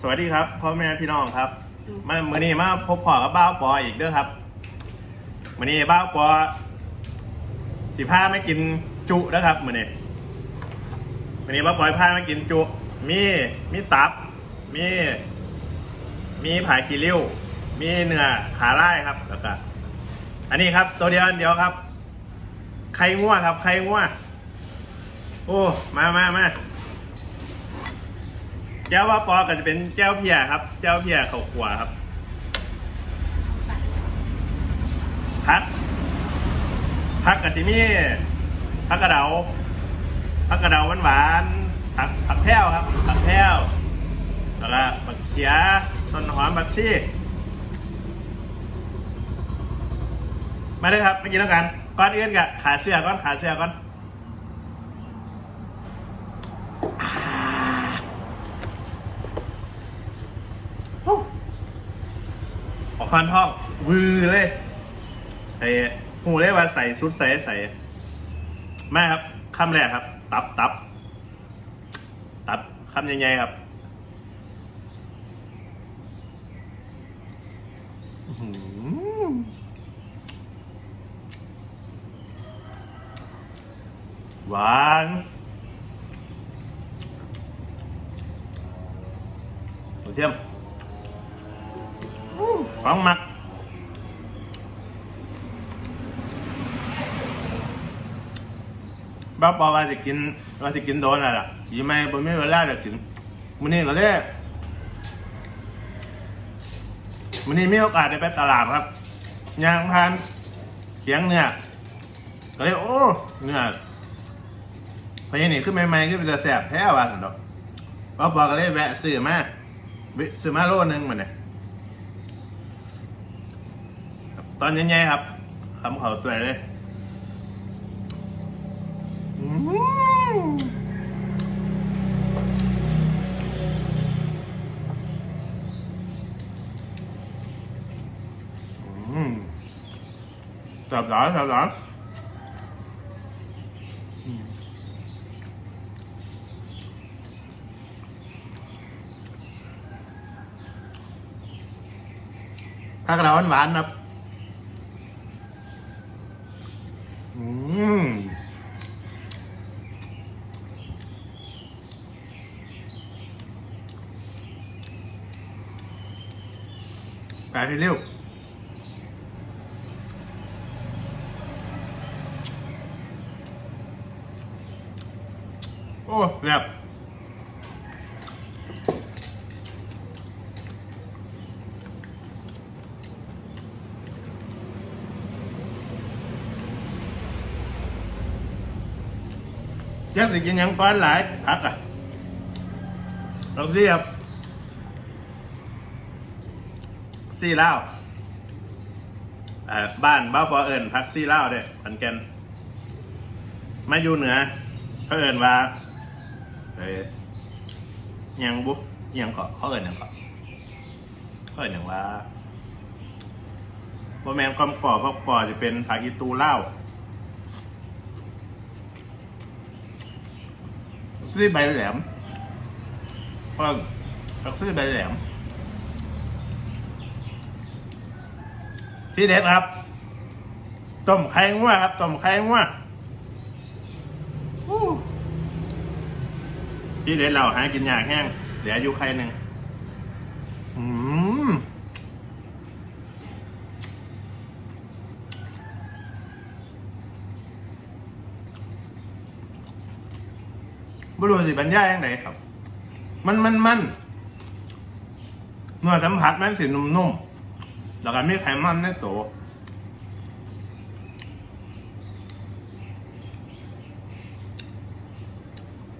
สวัสดีครับพ่อแม่พี่น้องครับมาเมื่อนี้มาพบขอกับบ้าวปออีกเด้อครับมื่อนี้บ้าวปอสิพาไม่กินจุนะครับมื่อนี้มื่อนี้บ้าวปอยพามากินจุ มีมีตับ มี มีผายคีริ้ว มีเนื้อขาไล่ครับแล้วก็อันนี้ครับ ตัวเดียวอันเดียวครับ ไข่งัวครับ ไข่งัวโอ้มามามา แก้วว่าปอก็จะเป็นแก้วเพียครับ แก้วเพียเขาขวาครับพักพักกับซิมี่พักกระเดาพักกระเดาหวานหวานผักผักแพ้วครับผักแพ้วแล้วก็ผักเขียต้นหอมผักชีมาเลยครับมากินแล้วกันก่อนอื่นกะขาเสื้อก่อนขาเสื้อก่อน ออก ควันท้องวือเลยไอ้หูเลยว่าใส่ชุดใส่ใส่มาครับคำแรกครับ ตับตับตับคำใหญ่ๆครับหวานเทียม ของหมัก บ้าปอว่าจะกินว่าจะกินโดนอะไรล่ะยี่ไม่ผมไม่เวลาจะกินมื้อนี้ก็เลยมื้อนี้มีโอกาสได้ไปตลาดครับยางพานเขียงเนี่ยก็เลยโอ้เนี่ยพยานี่ขึ้นใหม่ๆขึ้นเป็นจะแสบแท้ว่ะสันดอกบ้าปอก็เลยแวะซื้อมาซื้อมาโลนึงมันเนี่ย ตอนใหญ่ๆครับคำเขาตัวเลยอืมอืมจับหลานจับหลานอืมถ้ากระดาหวานๆครับ อืม ไปเร็วโอ้แบบยักสิกินหยังก้อนหลายพักอะเราเรียบ ซี่เล่าบ้านบ้าปอเอิญพักซี่เล่าเด้ขอนแก่นมาอยู่เหนือเขาเอิญว่าเอ้ยยังบุ๊ยังเกาะเขาเอิญยังเกาะเขาเอิญยังว่าโบแมนความก่อเพราะก่อจะเป็นผักอีตูเล่าซื้อใบแหลมเพิ่งซื้อใบแหลม ที่เด็ดครับ ต้มไข่งัวครับ ต้มไข่งัวอู้ที่เด็ดเราหากินยากแห้งเดี๋ยวอยู่ไข่หนึ่งอืมบรู้สิบรรยายยังไงครับ มันมันมันเนื้อสัมผัสมันสินุ่มๆ แล้วก็มีไขมันในตัว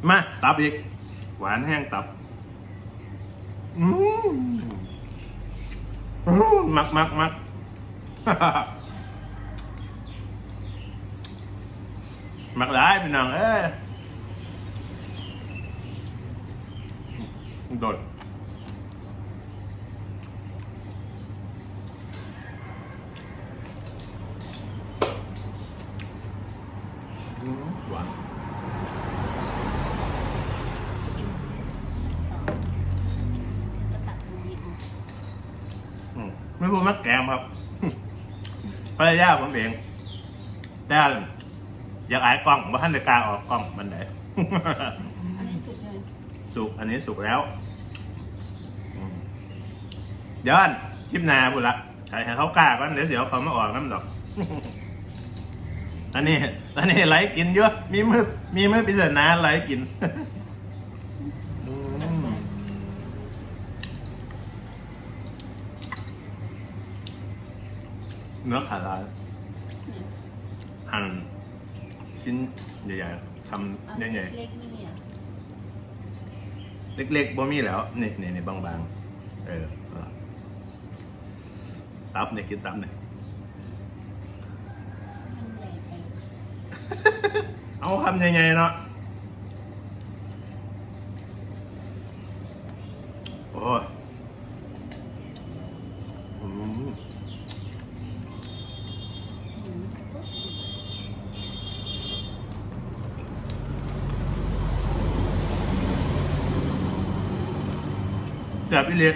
มาตับอีก หวานแห้งตับอืมมักมักมักมักหลายพี่น้องเอ้ยโดด ว่า ไม่พูดมักแกมครับพรายาผมเองแต่อยากอายกล้องว่าท่านจะกล้าออกกล้องมันไหนสุกอันนี้สุกแล้วเดี๋ยวคลิปนาบุละใครเขากล้าก็เดี๋ยวเดี๋ยวเขามาออกน้ำดอก อันนี้อันนี้ไหลกินเยอะมีมือมีมือพิเศษนาไหลกินอืมเนื้อขาลายหั่นชิ้นใหญ่ๆทำใหญ่ๆเล็กไม่มีอะเล็กๆบ่มีแล้วนี่นี่นี่บางๆเออเอาล่ะตับเนี่ยกินตับเนี่ย เอาคำยังไงเนาะโอ้ยเสียบอีเลีย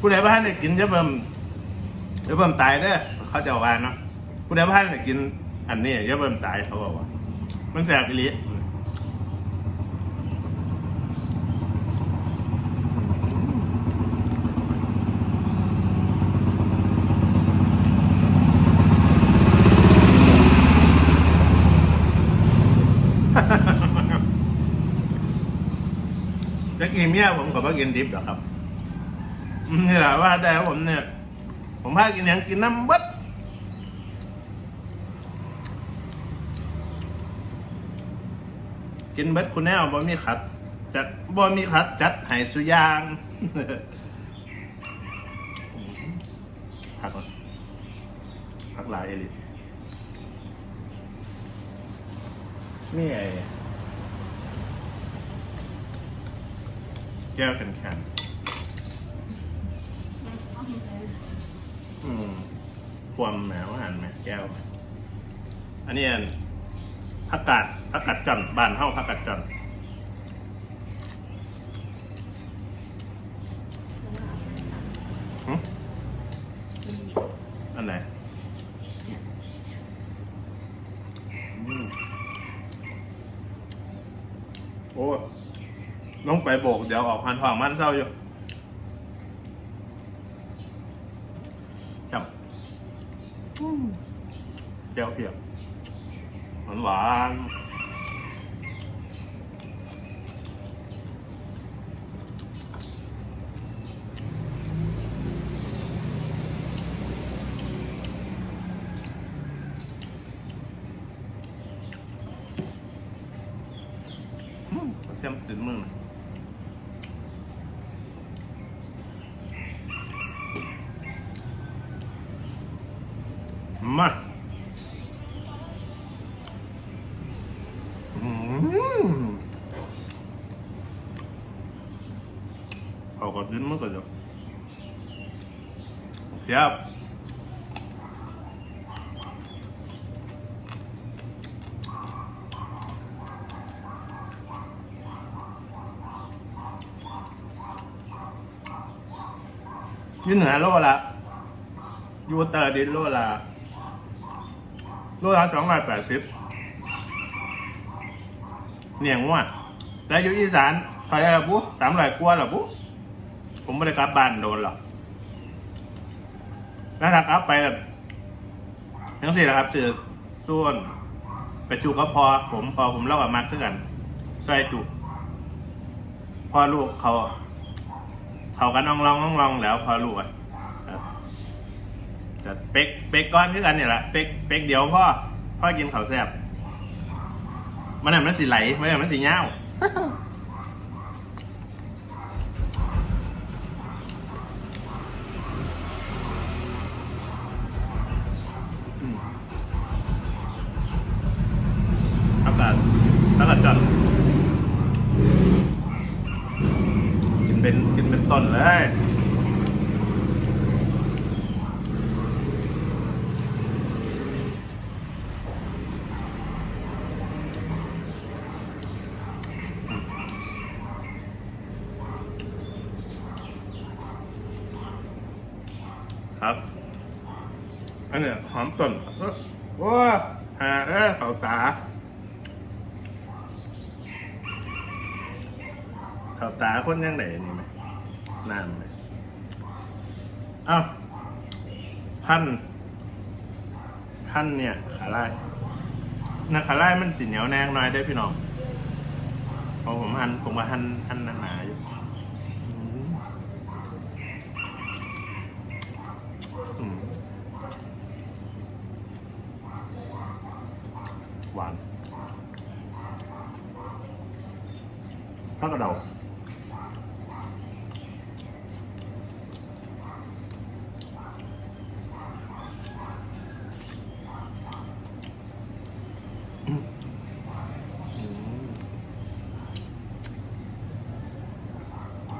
ผู้ใดบ้านเนี่ยกินจะเบิ่มจะเบิ่มตายเด้อเขาจะว่าเนาะผู้ใดบ้านเนี่ยกินอันนี้จะเบิ่มตายเขาบอกว่า มันแสบอีเลีจะกินเมียผมกับว่ากินดิบหรอครับนี่แหละว่าแต่ผมเนี่ย ผมพากินอย่างกินน้ำเบัด กินเบัดคุณแน่บ่มีขัดจัดบ่มีขัดจัดไห้สุยางผักก่อนผักหลายเอลินี่ไงแก้วกันแข็งอืมความแหมวหันไหมแก้ว อันนี้อันผักกาด ผักกาดจันทร์บ้านเฮาผักกาดจันทร์หึอันไหนอืมโอ้ยลงไปโบก เดี๋ยวออกพันทองมันเศร้าอยู่จับแก้วเปียกหวานหวานอืมเต็มติดมือหน่อยมาอืมเอาก็ดิ้นมันก็จะครับ อยืนเหนือโลละอยูอุตรดินโลละโลละสองร้อยแปดสิบเนี่ยงว่าแต่อยู่อีสานเท่าไหรล่ะปุ๊สามร้อยกว่าล่ะปุ๊ผมไม่ได้กลับบ้านโดนหรอกแล้วถ้ากลับไปแบบยังสี่แหละครับสื่อส่วนไปจูก็พอ ผมพอผมเล่ากับมาร์คกันใส่จุ พอลูกเขา เขากันน้องลองน้องลองแล้วพอรู้อะครับแต่เป๊กเป๊กก้อนคือกันเนี่ยแหละเป๊กเป๊กเดียวพ่อพ่อกินเขาวแซ่บมันน่ะมันสีไหลมันน่ะมันสีเงาอืมอากาศอากาศจัด กินเป็นกิน เป็นต้นเลยครับ อันเนี้ยหอมต้นเอ้อโอ้หาเออเขาตาเขาตาคนยังไงนี่ไหม น้ำไหมอ้าวพัน พันเนี่ย ขาไลายนะขาไลายมันสีเหนียวแนงหน่อยได้พี่น้องพอผมหั่นผมว่าหั่นหั่นหนาๆอยู่หวานข้ากระเดา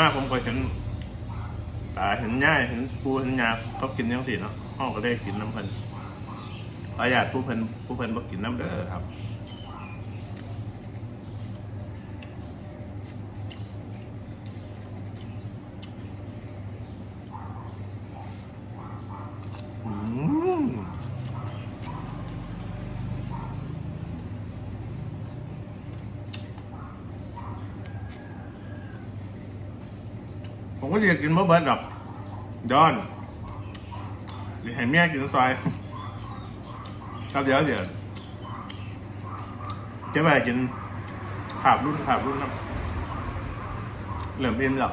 มากผมก็เห็นตาเห็นย่ายเห็นปูเห็นยาเขากินยังสิเนาะห้องก็ได้กินน้ำเพิ่นขออยาดผู้เพิ่นผู้เพิ่นบ่กินน้ำเด้อครับ อืมผมก็จะกิน เบิร์ดหรอกย้อนหรือให้เมียกินซอยครับเดี๋ยวเดี๋ยวเจะไปกินขาบรุ่นขาบรุ่นนะเหลือมอิ่มหรอก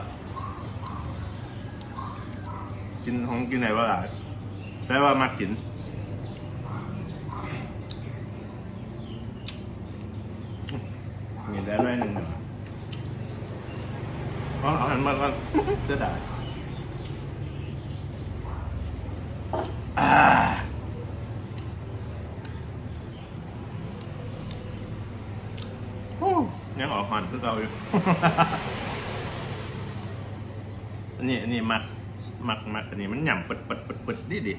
กินของกินไหนว่าหลายแต่ว่ามากินมีได้ด้วยหนึ่งหนึ่งเพราะเอาหันมาก็เสียดา ยังออกหันคือเก่าอยู่ อันนี้อันนี้มักมักมักอันนี้มันหย่ำปดปดปดปดดิดิ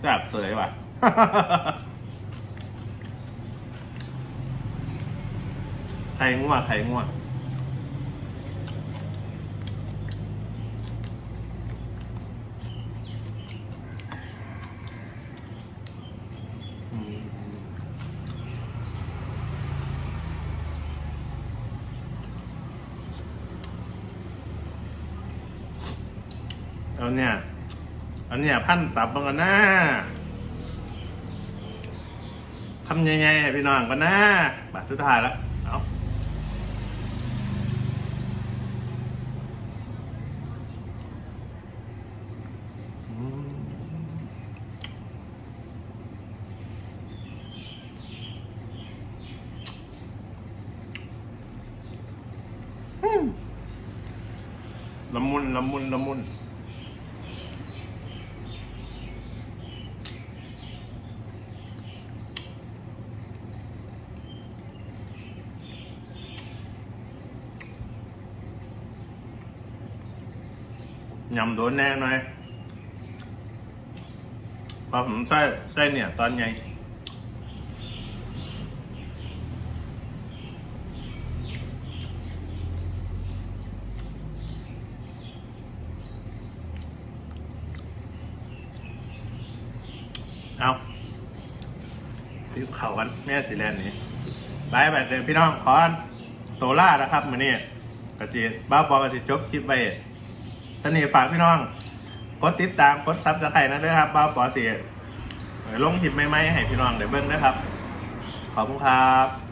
แซ่บเสยว่ะ ข่งัวไข่งัวอืมเอาเนี่ย อันเนี้ยพันตับมันกันนะทำยังไงพี่น้องกันนะบาทสุดท้ายแล้ว เอาอืมอืม ละมุนละมุนละมุนยำโดนแน่หน่อยเพอผมใส่ใส่เนี่ยตอนไงเพี่เขากันแม่สีแลนด์นี้บายบายเดี๋ยวพี่น้องขอโตล่านะครับมือนี้กระสีบ้าบอกระสีจบคลิปไปสนิทฝากพี่น้องกดติดตามกดซับสไครต์นะด้วยครับบ้าปอสีลงหิบไม่ไหมให้พี่น้องเดี๋ยวเบิ้งนะครับ ขอบคุณครับ